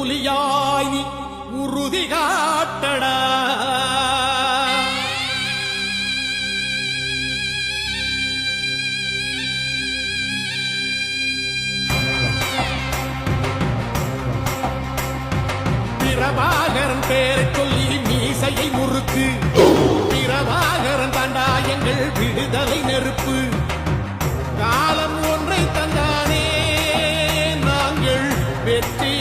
புலியாய் நீ உறுதி காட்டடா. பிரபாகரன் பேரை சொல்லி மீசையை முறுக்கு. பிரபாகரன் தாண்டா எங்கள் விடுதலை நெருப்பு. காலம் ஒன்றை தந்தானே நாங்கள் வெற்றி